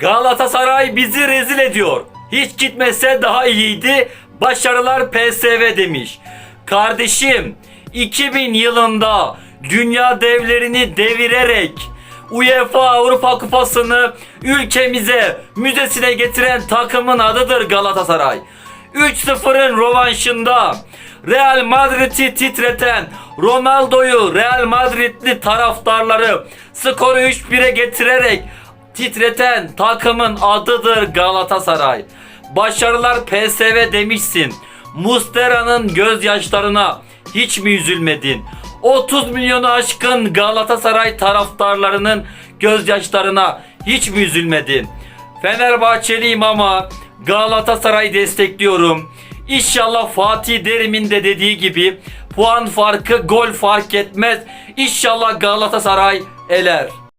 Galatasaray bizi rezil ediyor. Hiç gitmese daha iyiydi. Başarılar PSV demiş. Kardeşim 2000 yılında dünya devlerini devirerek UEFA Avrupa Kupası'nı ülkemize, müzesine getiren takımın adıdır Galatasaray. 3-0'ın rovanşında Real Madrid'i titreten Ronaldo'yu Real Madridli taraftarları skoru 3-1'e getirerek titreten takımın adıdır Galatasaray. Başarılar PSV demişsin. Mustera'nın gözyaşlarına hiç mi üzülmedin? 30 milyonu aşkın Galatasaray taraftarlarının gözyaşlarına hiç mi üzülmedin? Fenerbahçeliyim ama Galatasaray destekliyorum. İnşallah Fatih Terim'in de dediği gibi puan farkı gol fark etmez. İnşallah Galatasaray eler.